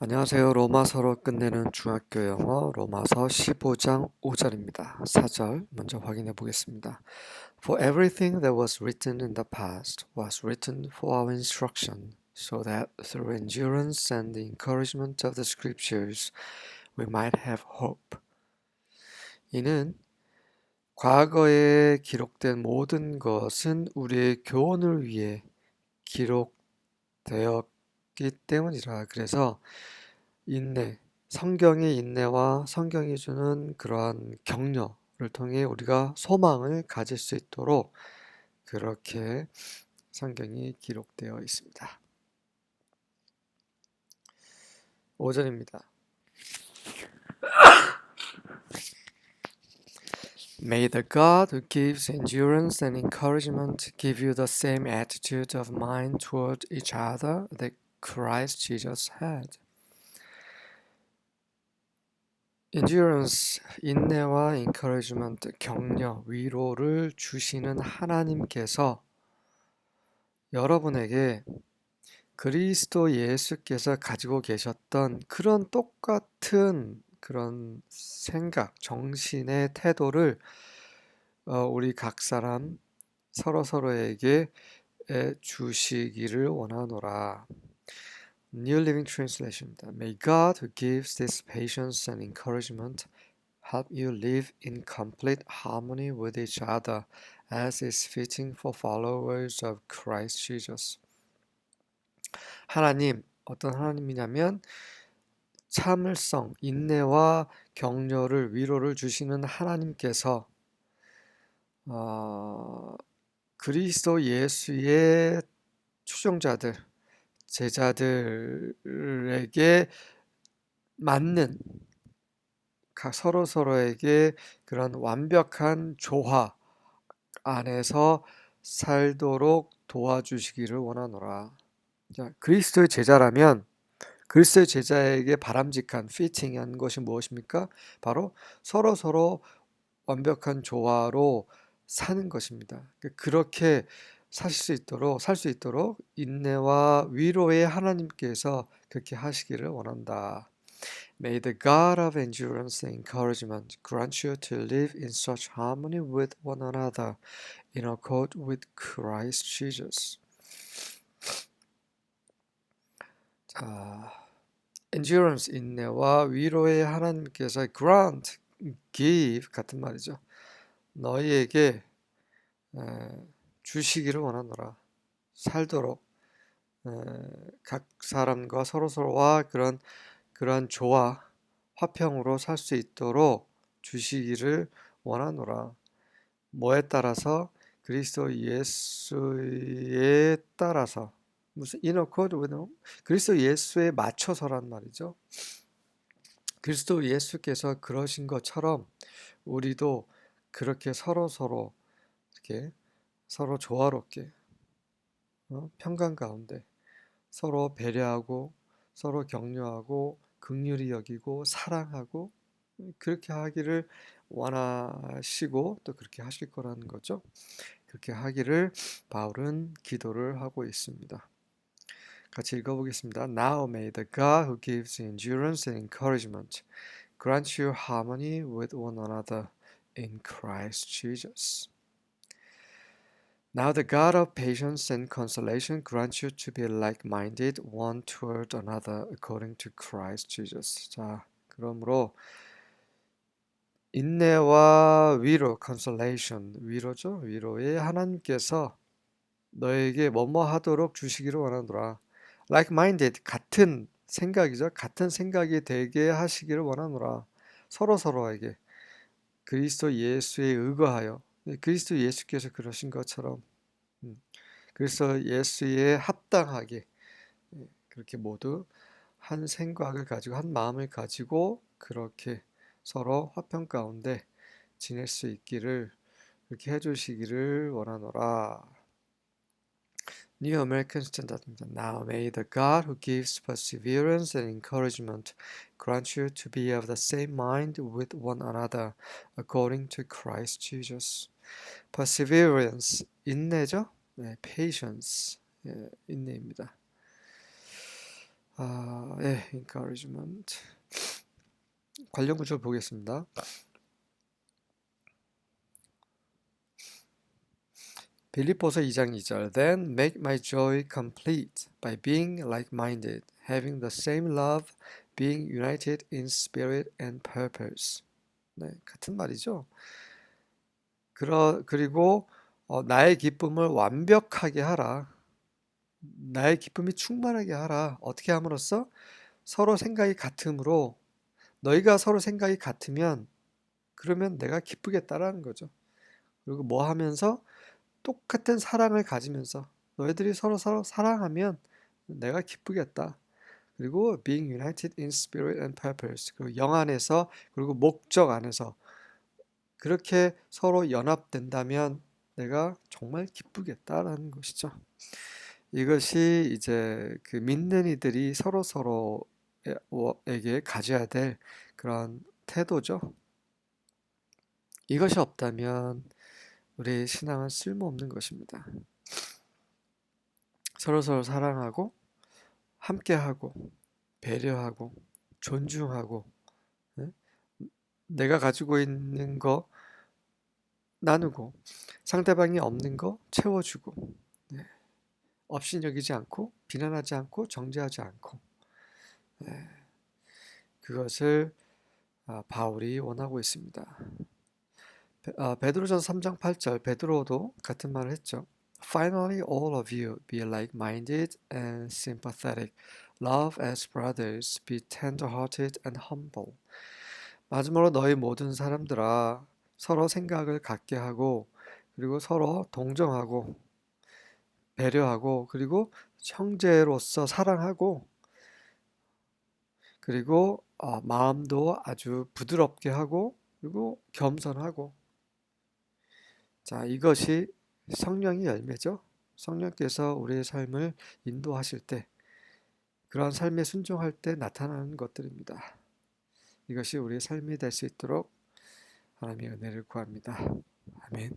안녕하세요. 로마서로 끝내는 중학교 영어 로마서 15장 5절입니다. 4절 먼저 확인해 보겠습니다. For everything that was written in the past was written for our instruction, so that through endurance and the encouragement of the scriptures we might have hope. 이는 과거에 기록된 모든 것은 우리의 교훈을 위해 기록되었 기 때문이라. 그래서 인내, 성경의 인내와 성경이 주는 그러한 격려를 통해 우리가 소망을 가질 수 있도록 그렇게 성경이 기록되어 있습니다. 5절입니다. May the God who gives endurance and encouragement give you the same attitude of mind toward each other that Christ Jesus had. endurance, 인내와 encouragement, 격려, 위로를 주시는 하나님께서 여러분에게 그리스도 예수께서 가지고 계셨던 그런 똑같은 그런 생각, 정신의 태도를 어, 우리 각 사람 서로 서로에게 주시기를 원하노라. New Living Translation입니다. May God who gives this patience and encouragement help you live in complete harmony with each other as is fitting for followers of Christ Jesus. 하나님, 어떤 하나님이냐면 참을성, 인내와 격려를 위로를 주시는 하나님께서 어, 그리스도 예수의 추종자들, 제자들에게 맞는 서로 서로에게 그런 완벽한 조화 안에서 살도록 도와주시기를 원하노라. 그리스도의 제자라면 그리스도의 제자에게 바람직한 피팅한 것이 무엇입니까? 바로 서로 서로 완벽한 조화로 사는 것입니다. 그렇게 사실 수 있도록 살 수 있도록 인내와 위로의 하나님께서 그렇게 하시기를 원한다. May the God of endurance and encouragement grant you to live in such harmony with one another in accord with Christ Jesus. 자, endurance 인내와 위로의 하나님께서 grant, give 같은 말이죠. 너희에게 에, 주시기를 원하노라. 살도록 각 사람과 서로 서로와 그런 그러한 조화 화평으로 살 수 있도록 주시기를 원하노라. 뭐에 따라서 그리스도 예수에 따라서 무슨 이너코드 그리스도 예수에 맞춰서란 말이죠. 그리스도 예수께서 그러신 것처럼 우리도 그렇게 서로 서로 이렇게 서로 조화롭게 어? 평강 가운데 서로 배려하고 서로 격려하고 극률이 여기고 사랑하고 그렇게 하기를 원하시고 또 그렇게 하실 거라는 거죠. 그렇게 하기를 바울은 기도를 하고 있습니다. 같이 읽어보겠습니다. Now may the God who gives endurance and encouragement grant you harmony with one another in Christ Jesus. Now the God of patience and consolation grant you to be like-minded one toward another according to Christ Jesus. 자, 그러므로 인내와 위로, consolation, 위로죠. 위로의 하나님께서 너에게 뭐뭐 하도록 주시기를 원하노라. like-minded, 같은 생각이죠. 같은 생각이 되게 하시기를 원하노라. 서로 서로에게 그리스도 예수에 의거하여 네, 그리스도 예수께서 그러신 것처럼 음, 그래서 예수에 합당하게 예, 그렇게 모두 한 생각을 가지고 한 마음을 가지고 그렇게 서로 화평 가운데 지낼 수 있기를 그렇게 해주시기를 원하노라. New American Standard입니다. Now may the God who gives perseverance and encouragement grant you to be of the same mind with one another according to Christ Jesus. perseverance 인내죠. 네, patience 예, 인내입니다. 아, 예, encouragement. 관련 구절 보겠습니다. 빌립보서 2장 2절 Then make my joy complete by being like-minded, having the same love, being united in spirit and purpose. 네, 같은 말이죠. 그러, 그리고 어, 나의 기쁨을 완벽하게 하라. 나의 기쁨이 충만하게 하라. 어떻게 함으로써 서로 생각이 같으므로 너희가 서로 생각이 같으면 그러면 내가 기쁘겠다라는 거죠. 그리고 뭐 하면서 똑같은 사랑을 가지면서 너희들이 서로 서로 사랑하면 내가 기쁘겠다. 그리고 being united in spirit and purpose. 그리고 영 안에서 그리고 목적 안에서 그렇게 서로 연합된다면 내가 정말 기쁘겠다라는 것이죠. 이것이 이제 그 믿는 이들이 서로 서로에게 가져야 될 그런 태도죠. 이것이 없다면 우리의 신앙은 쓸모없는 것입니다. 서로 서로 사랑하고 함께하고 배려하고 존중하고 예? 내가 가지고 있는 거 나누고 상대방이 없는 거 채워주고 네. 업신여기지 않고 비난하지 않고 정죄하지 않고 네. 그것을 아, 바울이 원하고 있습니다. 아, 베드로전서 3장 8절 베드로도 같은 말을 했죠. Finally, all of you be like-minded and sympathetic. Love as brothers. Be tender-hearted and humble. 마지막으로 너희 모든 사람들아 서로 생각을 같게 하고 그리고 서로 동정하고 배려하고 그리고 형제로서 사랑하고 그리고 어, 마음도 아주 부드럽게 하고 그리고 겸손하고 자 이것이 성령의 열매죠. 성령께서 우리의 삶을 인도하실 때 그러한 삶에 순종할 때 나타나는 것들입니다. 이것이 우리의 삶이 될 수 있도록 하나님의 은혜를 구합니다. 아멘.